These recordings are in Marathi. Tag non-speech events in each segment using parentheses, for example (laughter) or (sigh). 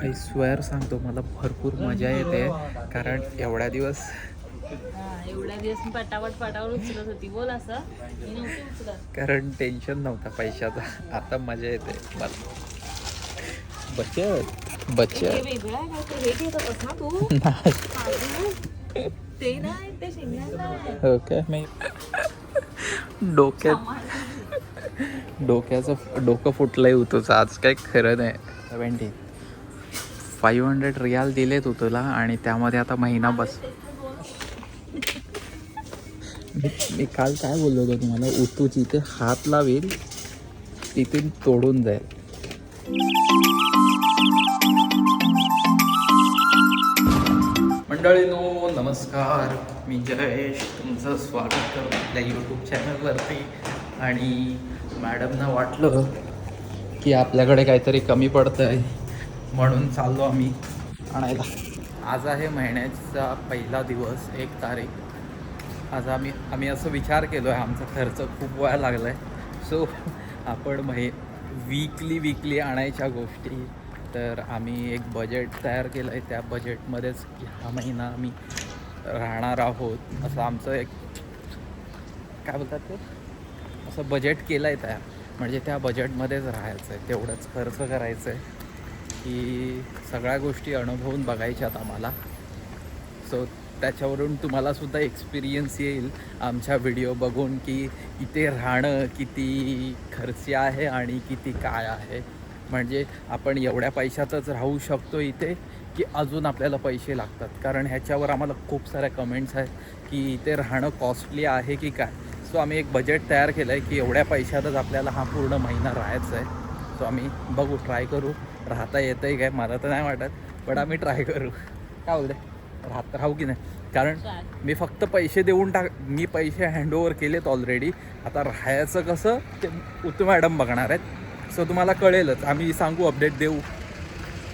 आय स्वेअर सांगतो मला भरपूर मजा येते कारण एवढ्या दिवस हा, एवढ्या दिवस मी पटापट पटापट उचलत होती बोल असं. मी नव्हती उचलत. कारण टेन्शन नव्हता पैशाचा आता मजा येते बचत बचत. हे हे. ओके मी डोक्यात डोक्याचं डोकं फुटलंय तुझं आज काही खरं नाही. सेवन्टी फाईव्ह हंड्रेड रियाल दिले तू तुला आणि त्यामध्ये आता महिना बस मी मी काल काय बोललो होतो तुम्हाला? उतू जिथे हात लावेल तिथून तोडून जाईल. मंडळीनो नमस्कार. मी जयेश तुमचं स्वागत करतो आपल्या यूट्यूब चॅनलवरती आणि मॅडमना वाटलं की आपल्याकडे काहीतरी कमी पडतं आहे म्हणून चाललो आम्ही. आणायला. आज आहे महिन्याचा पहिला दिवस एक तारीख. आज आम्ही आम्ही असं विचार केलो आहे आमचा खर्च खूप व्हायला लागला आहे सो आपण महे वीकली वीकली आणायच्या गोष्टी. तर आम्ही एक बजेट तयार केलं आहे त्या बजेटमध्येच हा महिना आम्ही राहणार आहोत. असं आमचं एक काय बोलतात ते? असं बजेट केलं आहे तयार. म्हणजे त्या बजेटमध्येच राहायचं आहे तेवढंच खर्च करायचं आहे की सगळ्या गोष्टी अनुभवून बघायच्यात आम्हाला. सो त्याच्यावरून तुम्हालासुद्धा एक्सपिरियन्स येईल आमच्या व्हिडिओ बघून की इथे राहणं किती खर्ची आहे आणि किती काय आहे. म्हणजे आपण एवढ्या पैशातच राहू शकतो इथे की अजून आपल्याला पैसे लागतात. कारण ह्याच्यावर आम्हाला खूप साऱ्या कमेंट्स आहेत की इथे राहणं कॉस्टली आहे की काय. सो आम्ही एक बजेट तयार केलं आहे की एवढ्या पैशातच आपल्याला हा पूर्ण महिना राहायचा आहे सो आम्ही बघू ट्राय करू. राहता येतं आहे काय मला तर नाही वाटत पण आम्ही ट्राय करू. काय बोलते राहत राहू की नाही? कारण. मी फक्त पैसे देऊन टाक मी पैसे हँडओव्हर केलेत ऑलरेडी आता राहायचं कसं ते उतू मॅडम बघणार आहेत. सो तुम्हाला कळेलच. आम्ही सांगू अपडेट देऊ.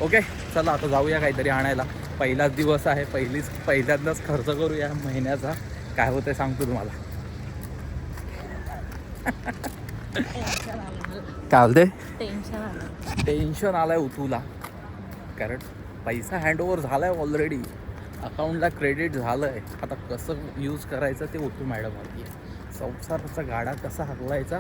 ओके चला आता जाऊया काहीतरी आणायला. पहिलाच दिवस आहे. पहिलीच पहिल्यांदाच खर्च करूया महिन्याचा. काय होतं सांगतो तुम्हाला. (laughs) काय बोलते टेन्शन आलं. टेन्शन आलंय उतूला कारण पैसा हँडओव्हर झालाय ऑलरेडी अकाउंटला क्रेडिट झालंय. आता कसं यूज करायचं ते उतू मॅडम होती संसाराचा गाडा कसा हलवायचा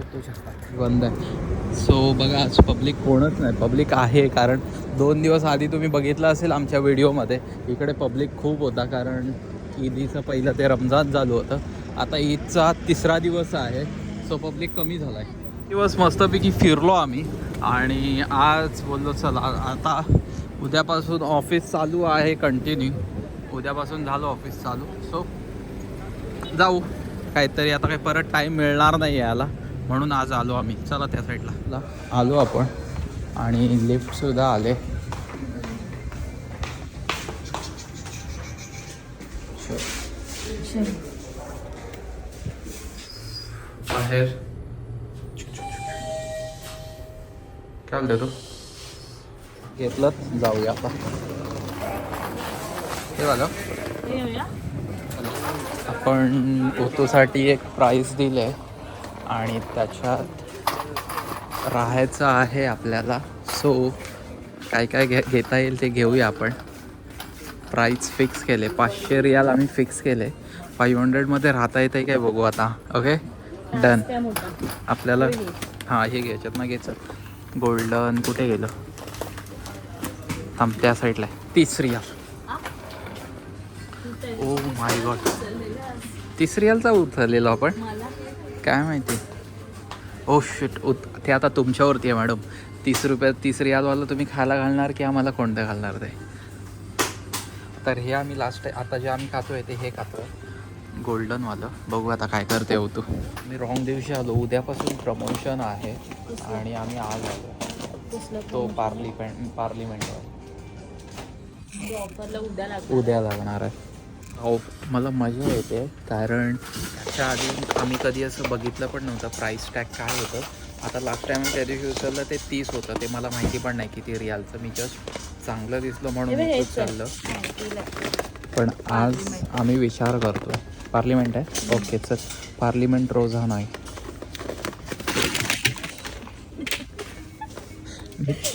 उतूच्या हातात बंद आहे सो बघा आज पब्लिक कोणच नाही. पब्लिक आहे कारण दोन दिवस आधी तुम्ही बघितलं असेल आमच्या व्हिडिओमध्ये इकडे पब्लिक खूप होता कारण ईदीचं पहिलं ते रमजान चालू होतं. आता ईदचा तिसरा दिवस आहे. सो पब्लिक कमी झाला आहे दिवस मस्तपैकी फिरलो आम्ही. आणि आज बोललो चला आता उद्यापासून ऑफिस चालू आहे कंटिन्यू उद्यापासून झालं ऑफिस चालू. सो जाऊ. काहीतरी आता काही परत टाईम मिळणार नाही याला म्हणून आज आलो आम्ही. चला त्या साईडला आलो आपण. आणि लिफ्टसुद्धा आले. बाहेर. काय बोलते तू? घेतलं जाऊया आता. हे झालं हे घेऊया आपण ओतोसाठी एक प्राईस दिले आणि त्याच्यात राहायचं आहे आपल्याला. सो काय काय घे घेता येईल ते घेऊया आपण. प्राईस फिक्स केले. पाचशे रियाल आम्ही फिक्स केले. फाईव्ह हंड्रेडमध्ये राहता येते काय बघू आता. ओके डन आपल्याला हे. हां हे घ्यायच्यात ना घ्यायचं गोल्डन कुठे गेलं? थांब त्या साईडला आहे. तीस रियाल ओ माय गॉड. तीस रियालचा उचललेलो आपण. काय माहिती? ओ शिट उत ते आता तुमच्यावरती आहे मॅडम. तीस रुपयात तीस रियालवाला तुम्ही खायला घालणार की आम्हाला कोणतं घालणार ते? तर हे आम्ही लास्ट आता जे आम्ही खातोय ते हे खातोय. गोल्डनवालं बघू आता काय करते हो तू. मी रॉंग दिवशी आलो. उद्यापासून प्रमोशन आहे आणि आम्ही आज आलो. तो पार्लिमेंट पार्लिमेंटवर ऑफरला उद्या लागतो उद्या लागणार आहे. हो मला मजा येते कारण त्याच्या आधी आम्ही कधी असं बघितलं पण नव्हतं. प्राईस टॅग काय होतं? आता लास्ट टाइम त्या दिवशी उचललं ते तीस होतं. ते मला माहिती पण नाही किती रियालचं. मी जस्ट चांगलं दिसलं म्हणून उचललं. पण आज आम्ही विचार करतो पार्लिमेंट आहे. ओके चल. पार्लिमेंट रोझा नाही.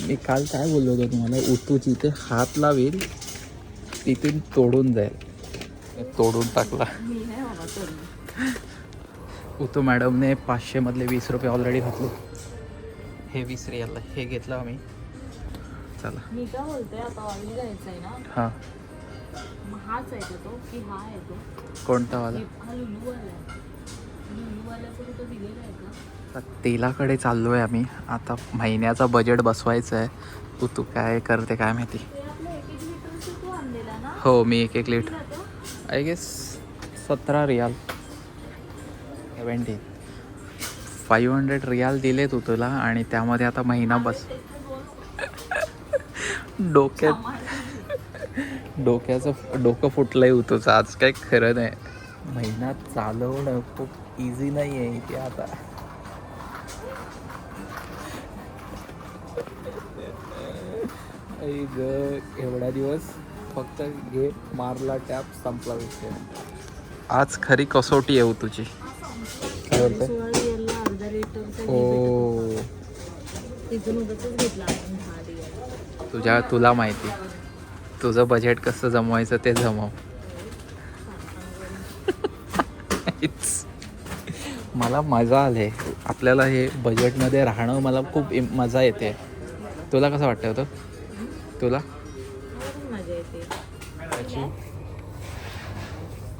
मी काल काय बोललो होतो तुम्हाला? उतू जिथे हात लावेल तिथून तोडून जाईल. तोडून टाकला. उतू मॅडमने पाचशेमधले वीस रुपये ऑलरेडी घातले. हे वीस रियाला हे घेतलं आम्ही. चला. मी काय बोलते आता ऑइल घ्यायचा आहे ना. हां. हाच आहे तो की हा आहे तो. कोणता वाला? हा लुलूवाला आहे. लुलूवाल्याचं कुठं दिलेलं आहे का? आता तेलाकडे चाललो आहे आम्ही. आता महिन्याचा बजेट बसवायचं आहे. तू तू काय करते काय माहिती? ते आपलं एक एक लिटरचं तू आणलेला ना? हो मी एक एक लिटर? आय गेस सतरा riyal. Seventeen five hundred riyal दिले तू तुला आणि त्यामध्ये आता महिना बस. डोक्यात सामान. डोक्याचं डोकं फुटलंय तुझं आज काय खरं नाही. महिना चालवणं खूप इझी नाही आहे इथे आता. एवढा दिवस फक्त घे मारला टॅप संपला विषय. आज खरी कसोटी आहे तुझी काय हो. तुझ्या तुला माहिती. तुझं बजेट कसं जमवायचं ते जमव. मला मजा आले. आपल्याला हे बजेटमध्ये राहणं मला खूप मजा येते. तुला कसं वाटतं होतं? तुला?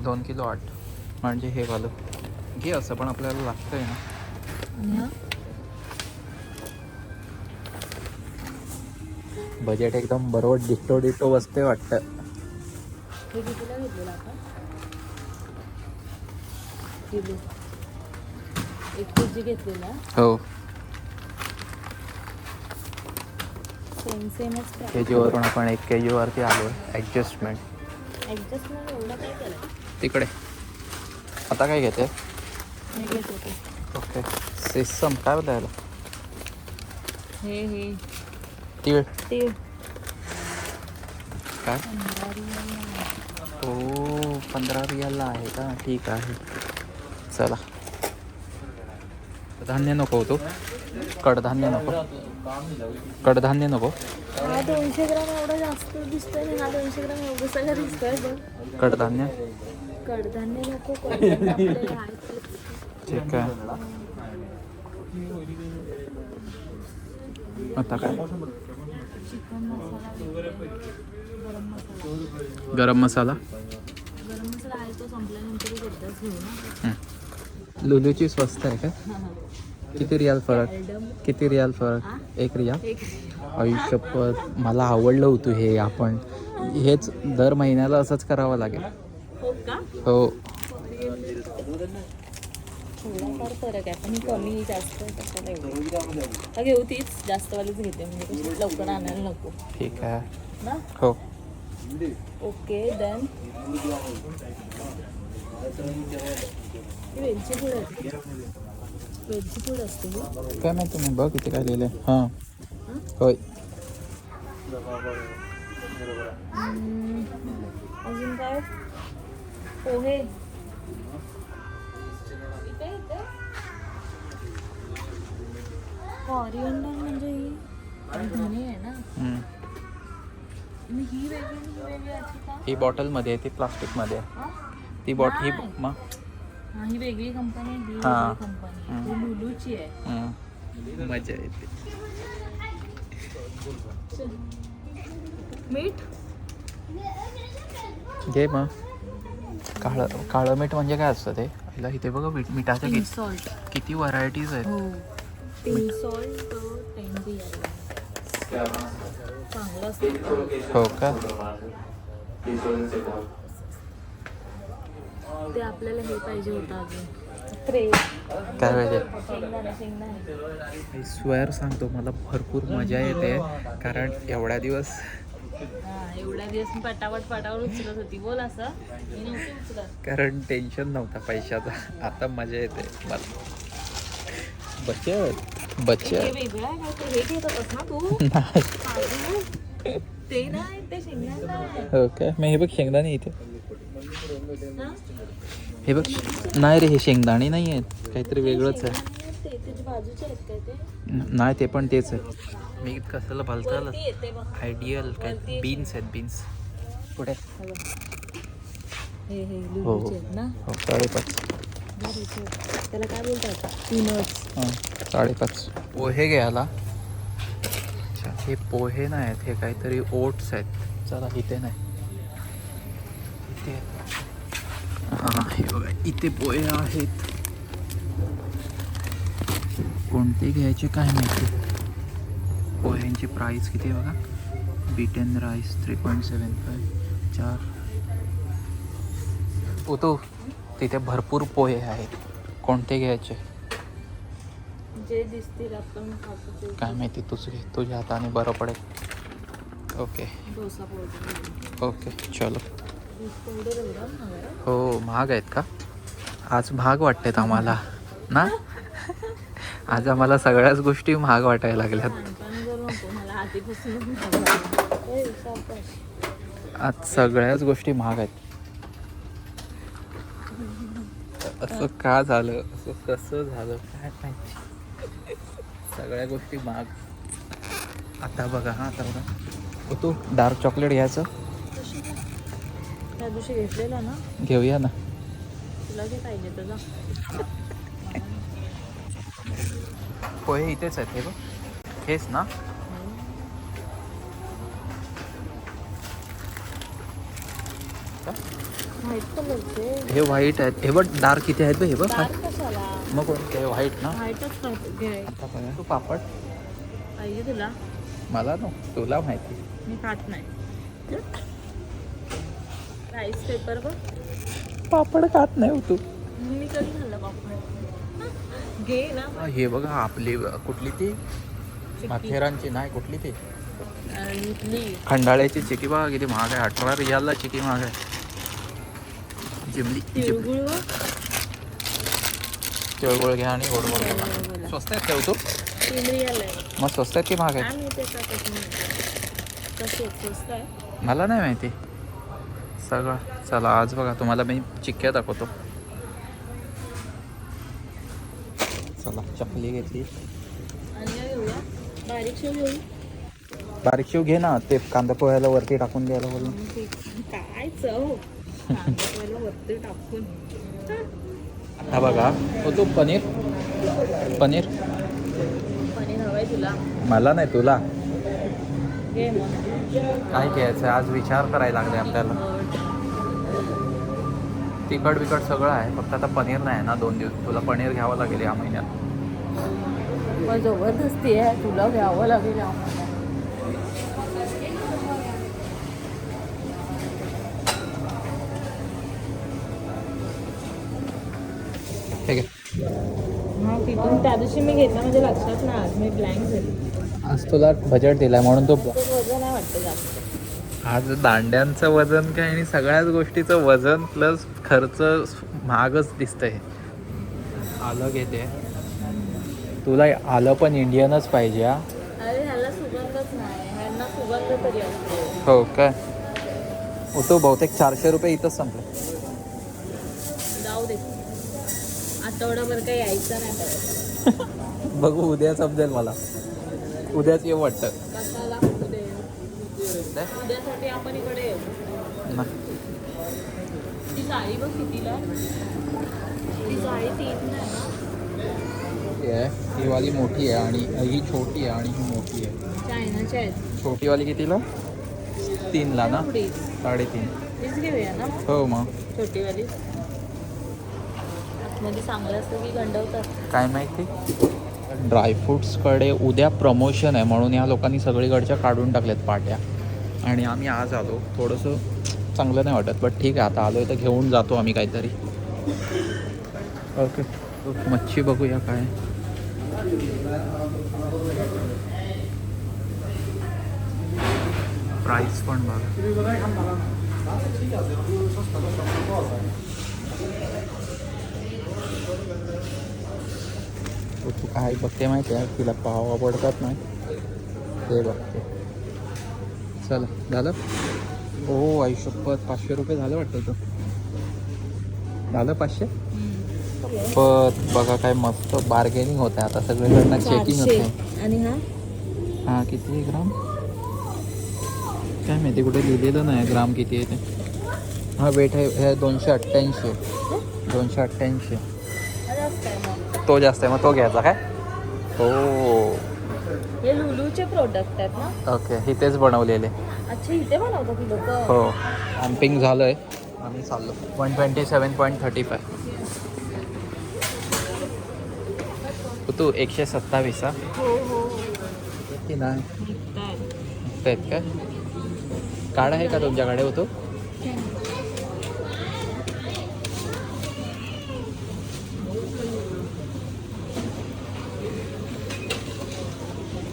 दोन किलो आठ. म्हणजे हे वालं. घे असं पण आपल्याला लागतंय ना आणि हा बजेट एकदम बरोबर डिटो डिटो बसते वाटतं. हे के जी हो. जीवरून आपण एक के जीवरती आलो आहे. ॲडजस्टमेंट तिकडे. आता काय घेते? ओके. सिस्टम काय बोलायला हे हे. तीळ ते काय. हो पंधरा रियालला आहे का? ठीक आहे. चला. धान्य नको होतो कडधान्य नको. कडधान्य नको. दोनशे ग्राम एवढा जास्त दिसतोय हा दोनशे ग्राम एवढं सगळं दिसतोय कडधान्य? कडधान्य नको. ठीक आहे. आता काय? गरम मसाला? गरम मसाला गरम मसाला आहे तो संपल्यानंतर एकदाच घेऊ ना. लुलूची स्वस्त आहे का? किती रियाल फरक? किती रियाल फरक? एक रियाल? एक. आयुष्यपत मला आवडलं होतं हे आपण. हेच दर महिन्याला असंच करावं लागेल. हो हो. थोडाफार फरक आहे पण कमी जास्त कशाला एवढं घेऊ तीच. जास्तवालीच घेते म्हणजे लवकर आणायला नको. ठीक आहे. ना? हो. ओके देन वेलची पूड आहे वेलची पूड असते ही. काय माहिती तुम्ही बघ इथे काय लिहिलंय. हां. हं? होय अजून काय? पोहे. इथे कॉरिअंडर म्हणजे ही. धने आहे ना? हं. ही ही ही बॉटलमध्ये आहे ती प्लास्टिकमध्ये आहे. हा? ती बॉट ही. मग हा ही वेगळी कंपनी ही हा. कंपनी ही लुलूची आहे. हं. मजा येते. मीठ? घे मग. काळं काळं मीठ म्हणजे काय असतं ते? हिला इथे बघा मीठ मिठाच्या पिंक किती सॉल्ट किती व्हरायटीज आहेत. हो चांगलं असतं. हो का? ते आपल्याला हे पाहिजे होतं अजून. काय पाहिजे? स्वेअर सांगतो मला भरपूर मजा येते कारण एवढ्या दिवस हा एवढ्या दिवस पटापट पटापट उचलत होती. बोल असं. मी नव्हती उचलत. कारण टेन्शन नव्हता पैशाचा. आता मजा येते. मला बचत हो काय मग हे बघ शेंगदाणे इथे. हा? बघ नाही रे हे शेंगदाणे नाही आहेत. काहीतरी वेगळंच आहे. नाही ते पण तेच आहे. मी कशाला भलतं वरती येते बघ. आयडियल काय बीन्स आहेत बीन्स पुढे. हे. हे हे साडेपाच. त्याला काय बोलतात? पीनट्स हां. साडेपाच. पोहे घ्यायला. अच्छा हे पोहे नाही आहेत हे काहीतरी ओट्स आहेत. चला इथे नाही. इथे. हां हे बघा इथे पोहे आहेत. कोणते घ्यायचे काय माहिती? पोह्यांची प्राईस किती आहे बघा? Beaten rice three point seven five चार. उतो. तिथे भरपूर पोहे आहेत. कोणते घ्यायचे? जे दिसतील आपण खातो ते. काय माहिती तुझं घे. तुझ्या हाताने बरं पडेल. ओके ओके चलो. हो महाग आहेत का? आज महाग वाटतात आम्हाला. ना? आज आम्हाला सगळ्याच गोष्टी महाग वाटायला लागल्यात. आज सगळ्याच गोष्टी महाग आहेत. असं का झालं? असं कसं झालं? काय माहिती? सगळ्या गोष्टी महाग आता बघा हा आता बघा. हो तू डार्क चॉकलेट घ्यायचं? त्या दिवशी घेतलेला ना. घेऊया ना. तुला जे पाहिजे तुझा. पोहे इथेच आहेत हे बघ. हेच ना? हे व्हाईट आहेत. हे बघ डार्क किती आहेत हे बघ. मग कोणते व्हाईट ना? आता बघा तू पापड? पाहिजे तुला? मला नो तुला माहिती. मी खात नाही. राईस पेपर बघ. पापड खात नाही हो तू. मी कधी खाल्लं पापड? घे ना. हे बघा आपली कुठली ती? माथेरानची नाही कुठली ती? खंडाळ्याची चिकी बघा किती महाग आहे. अठरा रियालला चिकी महाग आहे. जिमली तिळगुळ घ्या आणि गोड गोड बोला. स्वस्त आहेत ठेवतो तीन रियाल आहे मग स्वस्त आहेत की महाग आहेत आम्ही ते का कसं म्हणतो कसे स्वस्त आहे मला नाही माहिती सगळं चला आज बघा तुम्हाला मी चिक्क्या दाखवतो चला चकली घेतली आणि काय घेऊया बारीक शेव घेऊ बारीक शेव घे ना ते कांदा पोह्याला वरती टाकून द्यायला ते काय चव हा बघा. हो तो पनीर. पनीर. पनीर हवंय तुला. मला नाही तुला. काय घ्यायचं? आज विचार करायला लागले आपल्याला. तिखट बिकट सगळं आहे फक्त आता पनीर नाही आहे ना दोन दिवस. तुला पनीर घ्यावं लागेल या महिन्यात. जबरदस्ती आहे तुला घ्यावं लागेल हा तिथून त्या दिवशी मी घेतला म्हणजे लक्षात नाही आज मी ब्लँक झाली. आज तुला बजेट दिलाय म्हणून तो ते वजन नाही वाटतं जास्त. आज दांड्यांचं वजन काय आणि सगळ्याच गोष्टीचं वजन प्लस खर्च महागच दिसतंय. आलं घेते तुला आलं पण इंडियनच पाहिजे हा. अरे ह्याला सुगंधच नाही. ह्यांना सुगंध तरी असतो. हो काय? हो, तो बहुतेक चारशे रुपये इथंच संपलं जाऊ दे आठवडाभर काही यायचं नाही परत. बघू उद्या समजेल मला. उद्याच येऊ वाटतं. उद्यासाठी आपण इकडे ती जाळी बघ कितीला ती तीन ही आहे. ही वाली मोठी आहे आणि ही छोटी आहे आणि ही मोठी आहे. चायनाच्या आहेत. छोटी वाली कितीला? तीनला ना? साडेतीन. हो मग. छोटीवाली म्हणजे चांगलं की गंडवतात काय माहिती? ड्रायफ्रुट्सकडे उद्या प्रमोशन आहे म्हणून या लोकांनी सगळीकडच्या काढून टाकल्यात पाट्या. आणि आम्ही आज आलो. थोडंसं चांगलं नाही वाटत बट ठीक आहे आता आलो तर घेऊन जातो आम्ही काहीतरी. ओके मच्छी बघूया काय. प्राईस पण बघा. तो काय बघते माहिती आहे? तिला पाव आवडतात नाही ते बघते. चला झालं? हो आई शपथ. पाचशे रुपये झालं वाटतं तो झालं पाचशे? पण बघा काय मस्त बार्गेनिंग होत आहे आता. सगळीकडनं चेकिंग होते आणि हा? हा किती आहे ग्राम? काय माहिती कुठे लिहिलेलं नाही ग्राम किती आहे ते. हा वेट आहे हे दोनशे अठ्ठ्याऐंशी. आहे. दोनशे अठ्ठ्याऐंशी. आहे तो जास्त आहे मग तो घ्यायचा काय? हो हे लुलूचे प्रोडक्ट आहेत ना? ओके इथेच बनवलेले. अच्छा इथे बनवतात ती लोक? हो पॅम्पिंग झालं आहे आम्ही चाललो. One twenty seven point thirty five तू एकशे सत्तावीस हा? हो हो. की नाही. आहेत काय? कार्ड आहे का तुमच्याकडे होतो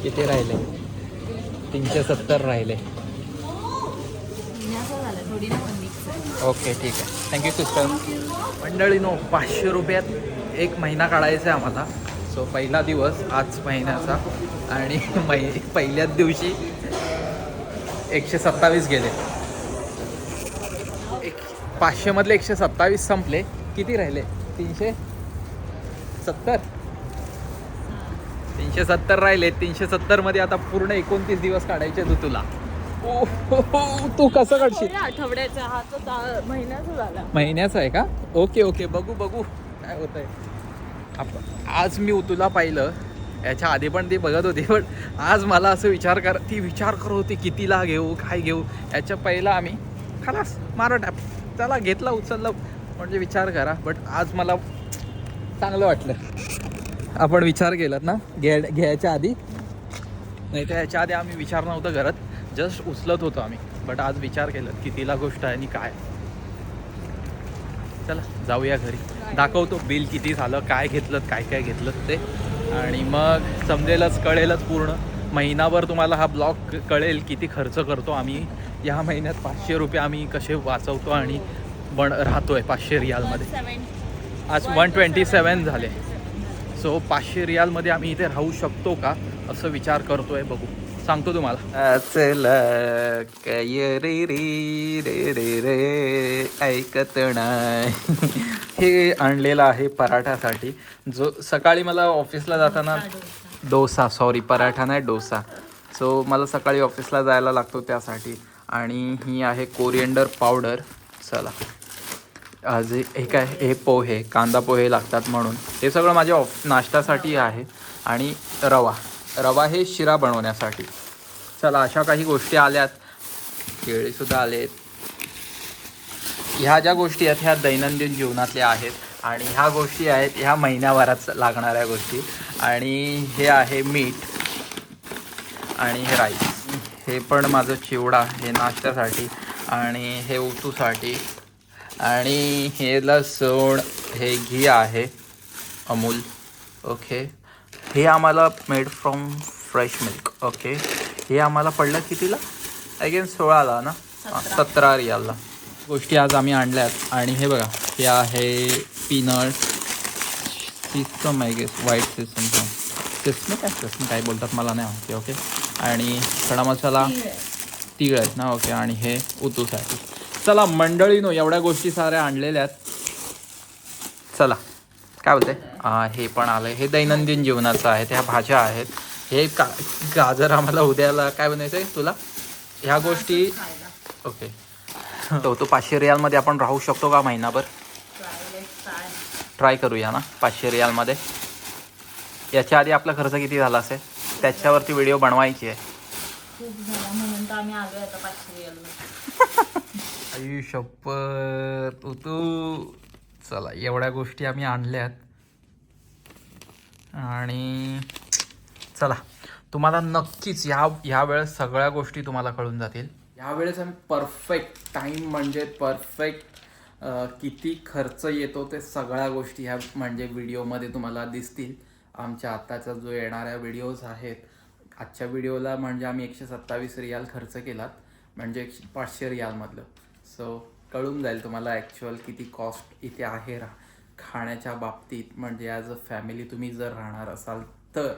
किती राहिले? तीनशे सत्तर राहिले. ओके ठीक आहे. थँक्यू सिस्टर मंडळीनो पाचशे रुपयात एक महिना काढायचा आहे आम्हाला. सो पहिला दिवस आज महिन्याचा. आणि मै पहिल्याच दिवशी एकशे सत्तावीस गेले. एक पाचशेमधले एकशे सत्तावीस संपले. किती राहिले? तीनशे सत्तर? तीनशे सत्तर राहिले तीनशे सत्तरमध्ये आता पूर्ण एकोणतीस दिवस काढायचे तू तुला तू कसं काढशील? आठवड्याचा हा दा- महिन्याचा झाला. महिन्याचं आहे का? ओके ओके बघू बघू. काय होत आहे आज मी तुला पाहिलं. याच्या आधी पण ती बघत होती पण आज मला असं विचार कर ती विचार करत होती कितीला घेऊ काय घेऊ? याच्या पहिला आम्ही खलास मारा टॅप चला घेतला उचलला. म्हणजे विचार करा बट आज मला चांगलं वाटलं. आपण विचार केलात ना घ्या घ्यायच्या आधी. नाही तर याच्या आधी आम्ही विचार नव्हतं करत जस्ट उचलत होतो आम्ही बट आज विचार केलं कितीला गोष्ट आहे आणि काय. चला जाऊया घरी. दाखवतो बिल किती झालं काय घेतलं काय काय घेतलं ते. आणि मग समजेलच कळेलच पूर्ण. महिनाभर तुम्हाला हा ब्लॉग कळेल किती खर्च करतो आम्ही. या महिन्यात पाचशे रुपये आम्ही कसे वाचवतो आणि बन राहतोय पाचशे रियालमध्ये. आज वन ट्वेंटी सेवन झाले. सो पाचशे रियालमध्ये आम्ही इथे राहू शकतो का असं विचार करतोय बघू. सांगतो तुम्हाला. रे रे रे रे रे ऐकत नाही. हे आणलेलं आहे पराठासाठी. जो सकाळी मला ऑफिसला जाताना डोसा सॉरी पराठा नाही डोसा. सो मला सकाळी ऑफिसला जायला लागतो त्यासाठी. आणि ही आहे कोरिएंडर पावडर. चला. आज हे काय हे पोहे कांदा पोहे लागतात म्हणून. हे सगळं माझ्या ऑफ नाश्त्यासाठी आहे. आणि रवा. रवा हे शिरा बनवण्यासाठी. चला अशा काही गोष्टी आल्यात. केळीसुद्धा आलेत. ह्या ज्या गोष्टी आहेत ह्या दैनंदिन जीवनातल्या आहेत. आणि ह्या गोष्टी आहेत ह्या महिन्याभरात लागणाऱ्या गोष्टी. आणि हे आहे मीठ. आणि हे राईस. हे पण माझं चिवडा हे नाश्त्यासाठी. आणि हे उतूसाठी. आणि हे लसूण हे घी आहे अमूल. ओके. हे आम्हाला made from fresh milk okay. हे आम्हाला पडलं कितीला? अगेन सोळाला ना? सतरा. रियालला. गोष्टी आज आम्ही आणल्यात. आणि हे बघा हे आहे peanut system I guess white system system काय सिस्टम काय बोलतात मला नाही माहिती ओके. आणि खडा मसाला तीळ आहेत ना? ओके. आणि हे उतूसाठी चला मंडळीनो एवढ्या गोष्टी साऱ्या आणलेल्या आहेत. चला. काय बोलते? हा, हे पण आलं हे दैनंदिन जीवनाचं आहे ह्या भाज्या आहेत. हे का गाजर आम्हाला उद्याला काय बनायचं आहे तुला? ह्या गोष्टी ओके. तो तो पाचशे रियालमध्ये आपण राहू शकतो का महिनाभर? ट्राय करूया ना पाचशे रियालमध्ये. याच्या आधी आपला खर्च किती झाला असेल? त्याच्यावरती व्हिडिओ बनवायची आहे. खूप झाला म्हणून तर आम्ही आलोय आता पाचशे (laughs) रिअल आयुष्यपत तू चला एवढ्या गोष्टी आम्ही आणल्यात. आणि चला तुम्हाला नक्कीच ह्या ह्या वेळेस सगळ्या गोष्टी तुम्हाला कळून जातील. यावेळेस आम्ही परफेक्ट टाईम म्हणजे परफेक्ट किती खर्च येतो ते सगळ्या गोष्टी ह्या म्हणजे व्हिडिओमध्ये तुम्हाला दिसतील. आमच्या आत्ताचा जो येणाऱ्या व्हिडिओज आहेत आजच्या व्हिडिओला म्हणजे आम्ही एकशे सत्तावीस रियाल खर्च केलात. म्हणजे एकशे पाचशे रियालमधलं. सो कळून जाईल तुम्हाला ॲक्च्युअल किती कॉस्ट इथे आहे रा खाण्याच्या बाबतीत. म्हणजे ॲज अ फॅमिली तुम्ही जर राहणार असाल तर.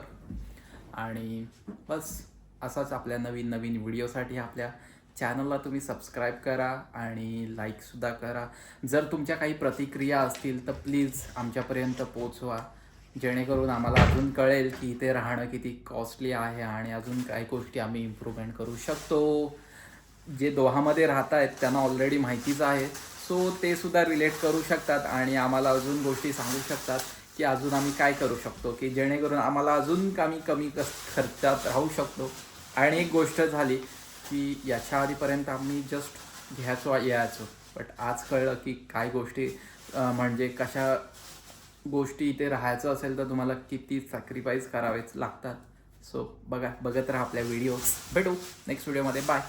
आणि बस असाच आपल्या नवीन नवीन व्हिडिओसाठी आपल्या चॅनलला तुम्ही सबस्क्राईब करा आणि लाईकसुद्धा करा. जर तुमच्या काही प्रतिक्रिया असतील तर प्लीज आमच्यापर्यंत पोचवा जेणेकरून आम्हाला अजून कळेल की इथे राहणं किती कॉस्टली आहे आणि अजून काही गोष्टी आम्ही इम्प्रूव्हमेंट करू शकतो. जे दोहामध्ये राहत आहेत त्यांना ऑलरेडी माहितीच आहे. सो ते सुद्धा रिलेट करू शकतात आणि आम्हाला अजून गोष्टी सांगू शकतात की अजून आम्ही काय करू शकतो की जेणेकरून आम्हाला अजून कमी कमी कस खर्चात राहू शकतो. आणि एक गोष्ट झाली की याच्या आधीपर्यंत आम्ही जस्ट घ्यायचो यायचो. बट आज कळलं की काय गोष्टी म्हणजे कशा गोष्टी इथे राहायचं असेल तर तुम्हाला किती सॅक्रिफाईस करावेच लागतात. सो बघा बघत राहा आपल्या व्हिडिओ भेटू नेक्स्ट व्हिडिओमध्ये बाय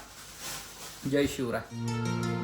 जय शिवराय.